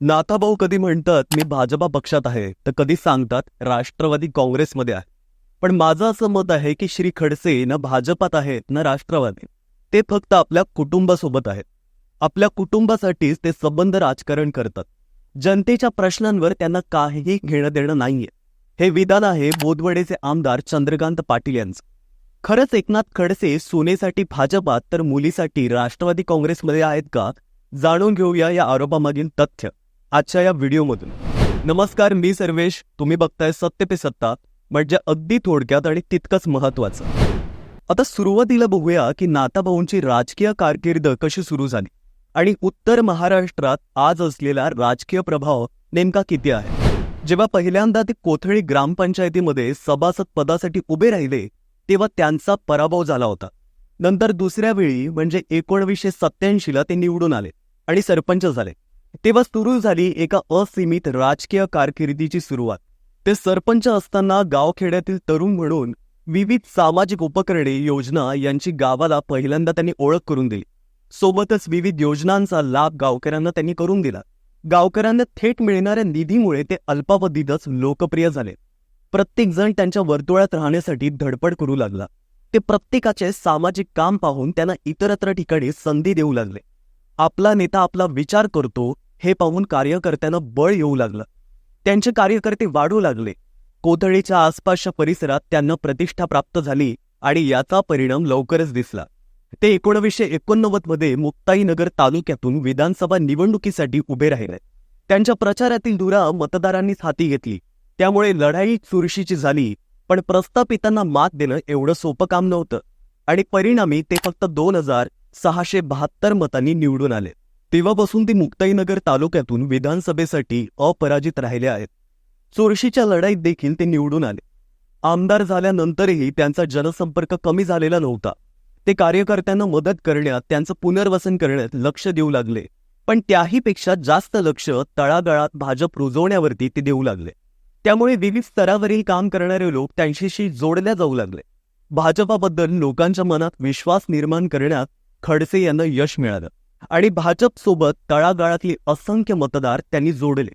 नाथाभाऊ कधी म्हणतात मी भाजपा पक्षात आहे. तर कधी सांगतात राष्ट्रवादी काँग्रेसमध्ये आहे. पण माझं असं मत आहे की श्री खडसे ना भाजपात आहेत ना राष्ट्रवादी. ते फक्त आपल्या कुटुंबासोबत आहेत. आपल्या कुटुंबासाठीच ते संबंध राजकारण करतात. जनतेच्या प्रश्नांवर त्यांना काहीही घेणं देणं नाहीये. हे विधान आहे बोदवडेचे आमदार चंद्रकांत पाटील यांचं. खरंच एकनाथ खडसे सोनेसाठी भाजपात तर मुलीसाठी राष्ट्रवादी काँग्रेसमध्ये आहेत का? जाणून घेऊया या आरोपामागील तथ्य. आजच्या या व्हिडिओमधून. नमस्कार मी सर्वेश. तुम्ही बघताय सत्य पे सत्ता म्हणजे अगदी थोडक्यात आणि तितकंच महत्वाचं आता सुरुवातीला बघूया की नाताभाऊंची राजकीय कारकीर्द कशी सुरू झाली आणि उत्तर महाराष्ट्रात आज असलेला राजकीय प्रभाव नेमका किती आहे? जेव्हा पहिल्यांदा ते कोथळी ग्रामपंचायतीमध्ये सभासद पदासाठी उभे राहिले तेव्हा त्यांचा पराभव झाला होता. नंतर दुसऱ्या वेळी म्हणजे एकोणवीसशे सत्याऐंशीला ते निवडून आले आणि सरपंच झाले. तेव्हा सुरू झाली एका असीमित राजकीय कारकिर्दीची सुरुवात. ते सरपंच असताना गावखेड्यातील तरुण म्हणून विविध सामाजिक उपकरणे योजना यांची गावाला पहिल्यांदा त्यांनी ओळख करून दिली. सोबतच विविध योजनांचा लाभ गावकऱ्यांना त्यांनी करून दिला. गावकऱ्यांना थेट मिळणाऱ्या निधीमुळे ते अल्पावधीतच लोकप्रिय झाले. प्रत्येकजण त्यांच्या वर्तुळात राहण्यासाठी धडपड करू लागला. ते प्रत्येकाचे सामाजिक काम पाहून त्यांना इतरत्र ठिकाणी संधी देऊ लागले. आपला नेता आपला विचार करतो हे पाहून कार्यकर्त्यांना बळ येऊ लागलं. त्यांचे कार्यकर्ते वाढू लागले. कोथळीच्या आसपासच्या परिसरात त्यांना प्रतिष्ठा प्राप्त झाली आणि याचा परिणाम लवकरच दिसला. ते एकोणवीसशे एकोणनव्वदमध्ये मुक्ताईनगर तालुक्यातून विधानसभा निवडणुकीसाठी उभे राहिले. त्यांच्या प्रचारातील धुरा मतदारांनीच हाती घेतली. त्यामुळे लढाई चुरशीची झाली पण प्रस्थापितांना मात देणं एवढं सोपं काम नव्हतं. आणि परिणामी ते फक्त दोन हजार सहाशे बहात्तर मतांनी निवडून आले. तेव्हापासून ते मुक्ताईनगर तालुक्यातून विधानसभेसाठी अपराजित राहिले आहेत. चोरशीच्या लढाईत देखील ते निवडून आले. आमदार झाल्यानंतरही त्यांचा जनसंपर्क कमी झालेला नव्हता. ते कार्यकर्त्यांना मदत करण्यात त्यांचं पुनर्वसन करण्यात लक्ष देऊ लागले. पण त्याहीपेक्षा जास्त लक्ष तळागाळात भाजप रुजवण्यावरती ते देऊ लागले. त्यामुळे विविध स्तरावरील काम करणारे लोक त्यांच्याशी जोडल्या जाऊ लागले. भाजपाबद्दल लोकांच्या मनात विश्वास निर्माण करण्यात खडसे यांना यश मिळालं. आणि भाजपसोबत तळागाळातले असंख्य मतदार त्यांनी जोडले.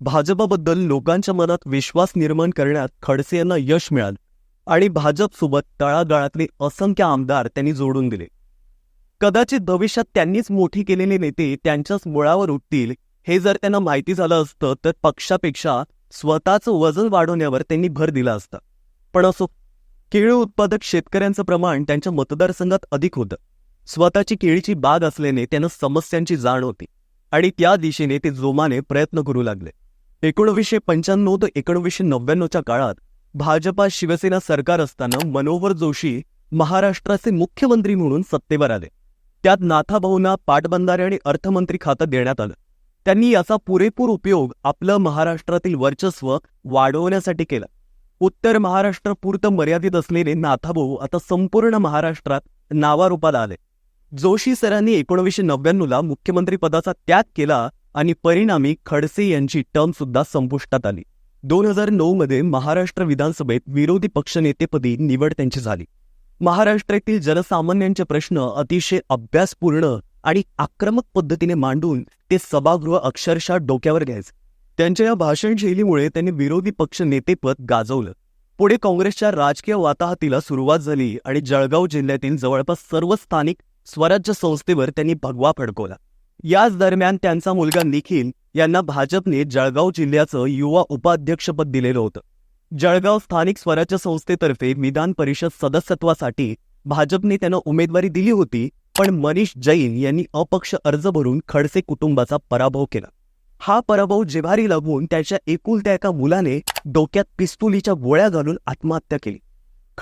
भाजपाबद्दल लोकांच्या मनात विश्वास निर्माण करण्यात खडसे यांना यश मिळालं आणि भाजपसोबत तळागाळातले असंख्य आमदार त्यांनी जोडून दिले. कदाचित भविष्यात त्यांनीच मोठी केलेले नेते त्यांच्याच मुळावर उठतील हे जर त्यांना माहिती झालं असतं तर पक्षापेक्षा स्वतःचं वजन वाढवण्यावर त्यांनी भर दिला असता. पण असो केळी उत्पादक शेतकऱ्यांचं प्रमाण त्यांच्या मतदारसंघात अधिक होतं. स्वतःची केळीची बाग असल्याने त्यांना समस्यांची जाण होती आणि त्या दिशेने ते जोमाने प्रयत्न करू लागले. एकोणवीसशे पंच्याण्णव ते एकोणवीसशे नव्याण्णवच्या काळात भाजपा शिवसेना सरकार असताना मनोहर जोशी महाराष्ट्राचे मुख्यमंत्री म्हणून सत्तेवर आले. त्यात नाथाभाऊंना पाटबंधारे आणि अर्थमंत्री खातं देण्यात आलं. त्यांनी याचा पुरेपूर उपयोग आपलं महाराष्ट्रातील वर्चस्व वाढवण्यासाठी केला. उत्तर महाराष्ट्रापुरतं मर्यादित असलेले नाथाभाऊ आता संपूर्ण महाराष्ट्रात नावारूपाला आले. जोशी सरांनी एकोणीसशे नव्याण्णवला मुख्यमंत्रीपदाचा त्याग केला आणि परिणामी खडसे यांची टर्मसुद्धा संपुष्टात आली. दोन हजार नऊमध्ये महाराष्ट्र विधानसभेत विरोधी पक्षनेतेपदी निवड त्यांची झाली. महाराष्ट्रातील जनसामान्यांचे प्रश्न अतिशय अभ्यासपूर्ण आणि आक्रमक पद्धतीने मांडून ते सभागृह अक्षरशः डोक्यावर घ्यायचे. त्यांच्या या भाषणशैलीमुळे त्यांनी विरोधी पक्ष नेतेपद गाजवलं. पुढे काँग्रेसच्या राजकीय वाताहतीला सुरुवात झाली आणि जळगाव जिल्ह्यातील जवळपास सर्व स्थानिक स्वराज्य संस्थेवर त्यांनी भगवा फडकवला. याच दरम्यान त्यांचा मुलगा निखिल यांना भाजपने जळगाव जिल्ह्याचं युवा उपाध्यक्षपद दिलेलं होतं. जळगाव स्थानिक स्वराज्य संस्थेतर्फे विधान परिषद सदस्यत्वासाठी भाजपने त्यांना उमेदवारी दिली होती पण मनीष जैन यांनी अपक्ष अर्ज भरून खडसे कुटुंबाचा पराभव केला. हा पराभव जिव्हारी लागून त्याच्या एकुलत्या एका मुलाने डोक्यात पिस्तुलीच्या गोळ्या घालून आत्महत्या केली.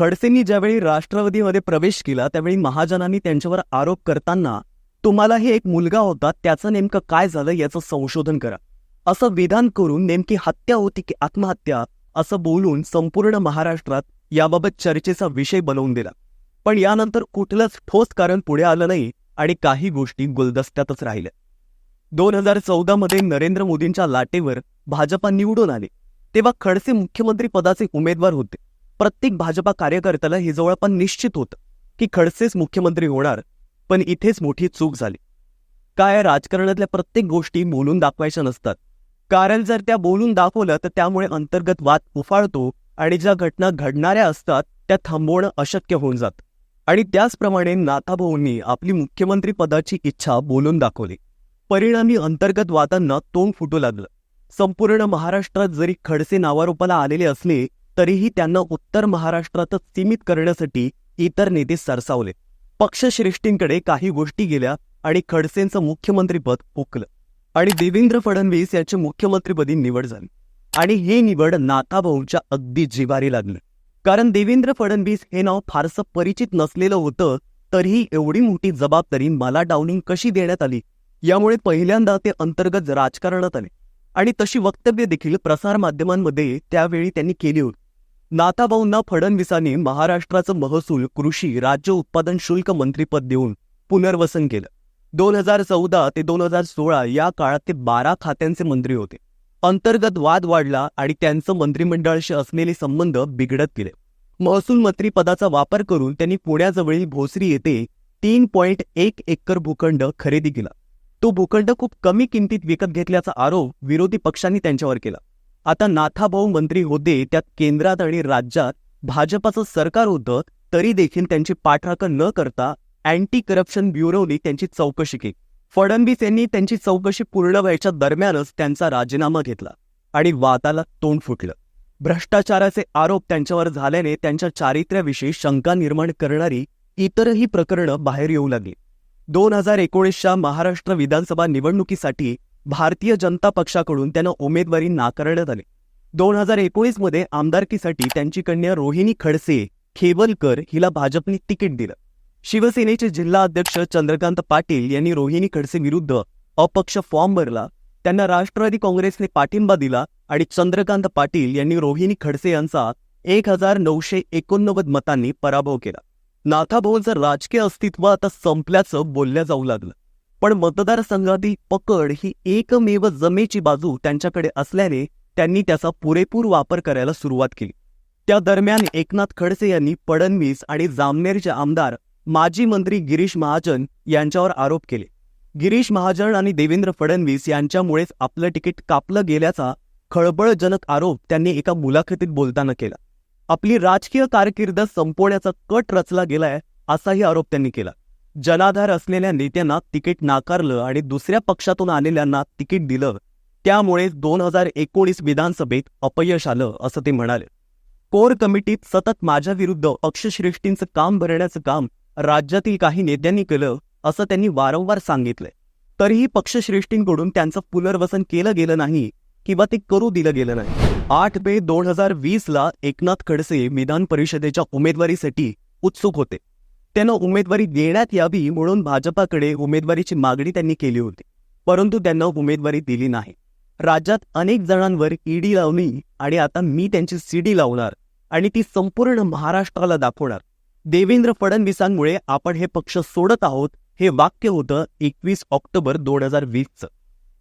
खडसेंनी ज्यावेळी राष्ट्रवादीमध्ये प्रवेश केला त्यावेळी महाजनांनी त्यांच्यावर आरोप करताना तुम्हालाही एक मुलगा होता त्याचं नेमकं काय झालं याचं संशोधन करा. असं विधान करून नेमकी हत्या होती की आत्महत्या असं बोलून संपूर्ण महाराष्ट्रात याबाबत चर्चेचा विषय बनवून दिला. पण यानंतर कुठलंच ठोस कारण पुढे आलं नाही आणि काही गोष्टी गुलदस्त्यातच राहिल्या. दोन हजार चौदा मध्ये नरेंद्र मोदींच्या लाटेवर भाजपा निवडून आले. तेव्हा खडसे मुख्यमंत्री पदाचे उमेदवार होते. प्रत्येक भाजपा कार्यकर्त्याला हे जवळपास निश्चित होतं की खडसेच मुख्यमंत्री होणार पण इथेच मोठी चूक झाली. काय राजकारणातल्या प्रत्येक गोष्टी बोलून दाखवायच्या नसतात. कारण जर त्या बोलून दाखवलं तर त्यामुळे अंतर्गत वाद उफाळतो आणि ज्या घटना घडणाऱ्या असतात त्या थांबवणं अशक्य होऊन जातं. आणि त्याचप्रमाणे नाथाभाऊंनी आपली मुख्यमंत्री पदाची इच्छा बोलून दाखवली. परिणामी अंतर्गत वादांना तोंड फुटू लागलं. संपूर्ण महाराष्ट्रात जरी खडसे नावारोपाला आलेले असले तरीही त्यांना उत्तर महाराष्ट्रातच सीमित करण्यासाठी इतर नेते सरसावले. पक्षश्रेष्ठींकडे काही गोष्टी गेल्या आणि खडसेंचं मुख्यमंत्रीपद हुकलं. आणि देवेंद्र फडणवीस यांची मुख्यमंत्रीपदी निवड झाली. आणि हे निवड नाथाभाऊंच्या अगदी जिवारी लागलं. कारण देवेंद्र फडणवीस हे नाव फारसं परिचित नसलेलं होतं तरीही एवढी मोठी जबाबदारी मला डाऊनिंग कशी देण्यात आली? यामुळे पहिल्यांदा ते अंतर्गत राजकारणात आले. आणि तशी वक्तव्य देखील प्रसारमाध्यमांमध्ये त्यावेळी त्यांनी केली होती. नाथाभाऊंना फडणवीसांनी महाराष्ट्राचं महसूल कृषी राज्य उत्पादन शुल्क मंत्रीपद देऊन पुनर्वसन केलं. दोन हजार चौदा ते दोन हजार सोळा या काळात ते बारा खात्यांचे मंत्री होते. अंतर्गत वाद वाढला आणि त्यांचं मंत्रिमंडळाशी असलेले संबंध बिघडत गेले. महसूल मंत्रीपदाचा वापर करून त्यांनी पुण्याजवळील भोसरी येथे तीन पॉईंट एक एकर भूखंड खरेदी केला. तो भूखंड खूप कमी किमतीत विकत घेतल्याचा आरोप विरोधी पक्षांनी त्यांच्यावर केला. आता नाथाभाऊ मंत्री होते त्यात केंद्रात आणि राज्यात भाजपाचं सरकार होतं तरी देखील त्यांची पाठराखण न करता अँटी करप्शन ब्युरोने त्यांची चौकशी केली. फडणवीस यांनी त्यांची चौकशी पूर्ण व्हायच्या दरम्यानच त्यांचा राजीनामा घेतला आणि वादाला तोंड फुटलं. भ्रष्टाचाराचे आरोप त्यांच्यावर झाल्याने त्यांच्या चारित्र्याविषयी शंका निर्माण करणारी इतरही प्रकरणं बाहेर येऊ लागली. दोन हजार एकोणीसच्या महाराष्ट्र विधानसभा निवडणुकीसाठी भारतीय जनता पक्षाकडून त्यांना उमेदवारी नाकारण्यात आली. दोन हजार एकोणीसमध्ये आमदारकीसाठी त्यांची कन्या रोहिणी खडसे खेवलकर हिला भाजपने तिकीट दिलं. शिवसेनेचे जिल्हा अध्यक्ष चंद्रकांत पाटील यांनी रोहिणी खडसे विरुद्ध अपक्ष फॉर्म भरला. त्यांना राष्ट्रवादी काँग्रेसने पाठिंबा दिला आणि चंद्रकांत पाटील यांनी रोहिणी खडसे यांचा एक हजार नऊशे एकोणनव्वद मतांनी पराभव केला. नाथाभाऊंचं राजकीय अस्तित्व आता संपल्याचं बोलल्या जाऊ लागलं. पण मतदारसंघातील पकड ही एकमेव जमेची बाजू त्यांच्याकडे असल्याने त्यांनी त्याचा पुरेपूर वापर करायला सुरुवात केली. त्या दरम्यान एकनाथ खडसे यांनी फडणवीस आणि जामनेरचे आमदार माजी मंत्री गिरीश महाजन यांच्यावर आरोप केले. गिरीश महाजन आणि देवेंद्र फडणवीस यांच्यामुळेच आपलं तिकीट कापलं गेल्याचा खळबळजनक आरोप त्यांनी एका मुलाखतीत बोलताना केला. आपली राजकीय कारकीर्द संपवण्याचा कट रचला गेलाय असाही आरोप त्यांनी केला. जनाधार असलेल्या नेत्यांना तिकीट नाकारलं आणि दुसऱ्या पक्षातून आलेल्यांना तिकीट दिलं त्यामुळे दोन हजार एकोणीस विधानसभेत अपयश आलं असं ते म्हणाले. कोर कमिटीत सतत माझ्याविरुद्ध पक्षश्रेष्ठींचं काम भरण्याचं काम राज्यातील काही नेत्यांनी केलं असं त्यांनी वारंवार सांगितलंय. तरीही पक्षश्रेष्ठींकडून त्यांचं पुनर्वसन केलं गेलं नाही किंवा ते करू दिलं गेलं नाही. आठ मे दोन हजार वीसला एकनाथ खडसे विधान परिषदेच्या उमेदवारीसाठी उत्सुक होते. त्यांना उमेदवारी देण्यात यावी म्हणून भाजपाकडे उमेदवारीची मागणी त्यांनी केली होती. परंतु त्यांना उमेदवारी दिली नाही. राज्यात अनेक जणांवर ईडी लावली आणि आता मी त्यांची सीडी लावणार आणि ती संपूर्ण महाराष्ट्राला दाखवणार. देवेंद्र फडणवीसांमुळे आपण हे पक्ष सोडत आहोत हे वाक्य होतं एकवीस ऑक्टोबर दोन हजार वीसचं.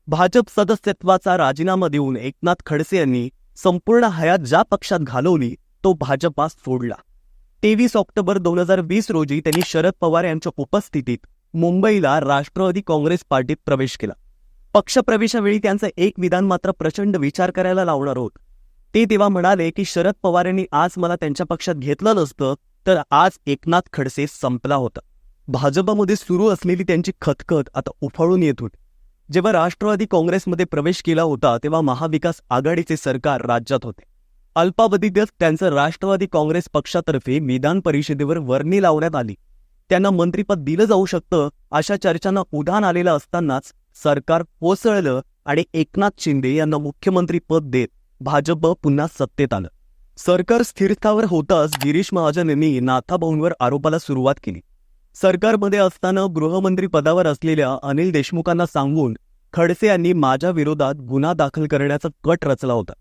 भाजप सदस्यत्वाचा राजीनामा देऊन एकनाथ खडसे यांनी संपूर्ण हयात ज्या पक्षात घालवली तो भाजपास सोडला. तेवीस ऑक्टोबर दोन हजार वीस रोजी त्यांनी शरद पवार यांच्या उपस्थितीत मुंबईला राष्ट्रवादी काँग्रेस पार्टीत प्रवेश केला. पक्षप्रवेशावेळी त्यांचं एक विधान मात्र प्रचंड विचार करायला लावणार होत. ते तेव्हा म्हणाले की शरद पवार यांनी आज मला त्यांच्या पक्षात घेतलं नसतं तर आज एकनाथ खडसे संपला होता. भाजपामध्ये सुरू असलेली त्यांची खतखत आता उफाळून येत होती. जेव्हा राष्ट्रवादी काँग्रेसमध्ये प्रवेश केला होता तेव्हा महाविकास आघाडीचे सरकार राज्यात होते. अल्पावधीतच त्यांचं राष्ट्रवादी काँग्रेस पक्षातर्फे विधान परिषदेवर वर्णी लावण्यात आली. त्यांना मंत्रीपद दिलं जाऊ शकतं अशा चर्चांना उधाण आलेलं असतानाच सरकार कोसळलं आणि एकनाथ शिंदे यांना मुख्यमंत्री पद देत भाजप पुन्हा सत्तेत आलं. सरकार स्थिरतावर होताच गिरीश महाजन यांनी नाथाभाऊंवर आरोपाला सुरुवात केली. सरकारमध्ये असताना गृहमंत्री पदावर असलेल्या अनिल देशमुखांना सांगून खडसे यांनी माझ्या विरोधात गुन्हा दाखल करण्याचा कट रचला होता.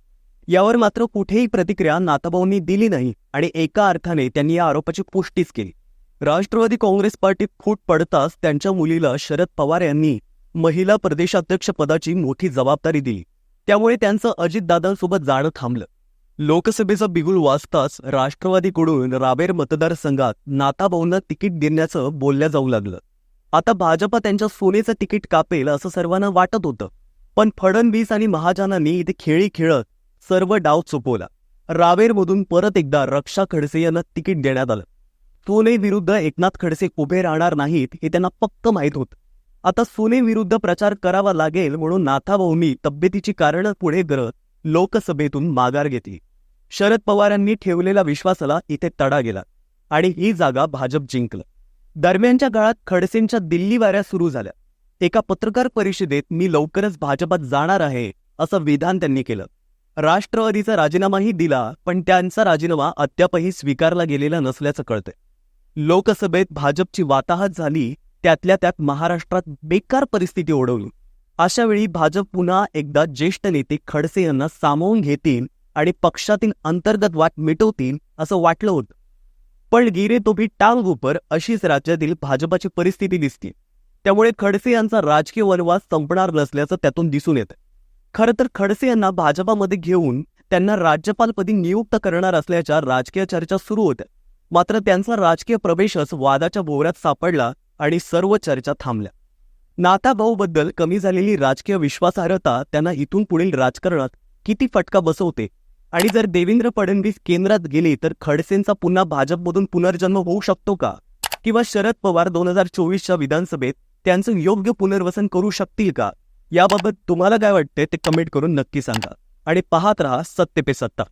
यावर मात्र कुठेही प्रतिक्रिया नाताभाऊंनी दिली नाही आणि एका अर्थाने त्यांनी या आरोपाची पुष्टीच केली. राष्ट्रवादी काँग्रेस पार्टीत फूट पडताच त्यांच्या मुलीला शरद पवार यांनी महिला प्रदेशाध्यक्षपदाची मोठी जबाबदारी दिली. त्यामुळे त्यांचं अजितदादांसोबत जाणं थांबलं. लोकसभेचा बिगुल वाजताच राष्ट्रवादीकडून रावेर मतदारसंघात नाताभाऊंना तिकीट देण्याचं बोलल्या जाऊ लागलं. आता भाजपा त्यांच्या सोनेचं तिकीट कापेल असं सर्वांना वाटत होतं. पण फडणवीस आणि महाजनांनी इथे खेळी खेळत सर्व डाव चुपवला. रावेरमधून परत एकदा रक्षा खडसे यांना तिकीट देण्यात आलं. सोने विरुद्ध एकनाथ खडसे उभे राहणार नाहीत हे त्यांना पक्क माहीत होतं. आता सोने विरुद्ध प्रचार करावा लागेल म्हणून नाथाभाऊंनी तब्येतीची कारणं पुढे करत लोकसभेतून माघार घेतली. शरद पवारांनी ठेवलेल्या विश्वासाला इथे तडा गेला आणि ही जागा भाजप जिंकलं. दरम्यानच्या काळात खडसेंच्या दिल्ली वाऱ्या सुरू झाल्या. एका पत्रकार परिषदेत मी लवकरच भाजपात जाणार आहे असं विधान त्यांनी केलं. राष्ट्रवादीचा राजीनामाही दिला पण त्यांचा राजीनामा अद्यापही स्वीकारला गेलेला नसल्याचं कळतंय. लोकसभेत भाजपची वाताहत झाली त्यातल्या त्यात महाराष्ट्रात बेकार परिस्थिती ओढवली. अशावेळी भाजप पुन्हा एकदा ज्येष्ठ नेते खडसे यांना सामावून घेतील आणि पक्षातील अंतर्गत वाद मिटवतील असं वाटलं होतं. पण गिरे तो भी टांग उपर अशीच राज्यातील भाजपाची परिस्थिती दिसते. त्यामुळे खडसे यांचा राजकीय वनवास संपणार नसल्याचं त्यातून दिसून येतं. खरं तर खडसे यांना भाजपामध्ये घेऊन त्यांना राज्यपालपदी नियुक्त करणार असल्याच्या राजकीय चर्चा सुरू होत्या. मात्र त्यांचा राजकीय प्रवेशच वादाच्या भोवऱ्यात सापडला आणि सर्व चर्चा थांबल्या. नाताभाऊबद्दल कमी झालेली राजकीय विश्वासार्हता त्यांना इथून पुढील राजकारणात किती फटका बसवते आणि जर देवेंद्र फडणवीस केंद्रात गेले तर खडसेंचा पुन्हा भाजपमधून पुनर्जन्म होऊ शकतो का? किंवा शरद पवार दोन हजार चोवीसच्या विधानसभेत त्यांचं योग्य पुनर्वसन करू शकतील का? याबाबत तुम्हाला काय वाटते ते कमेंट करून नक्की सांगा. आणि पाहत रहा सत्य पे सत्ता.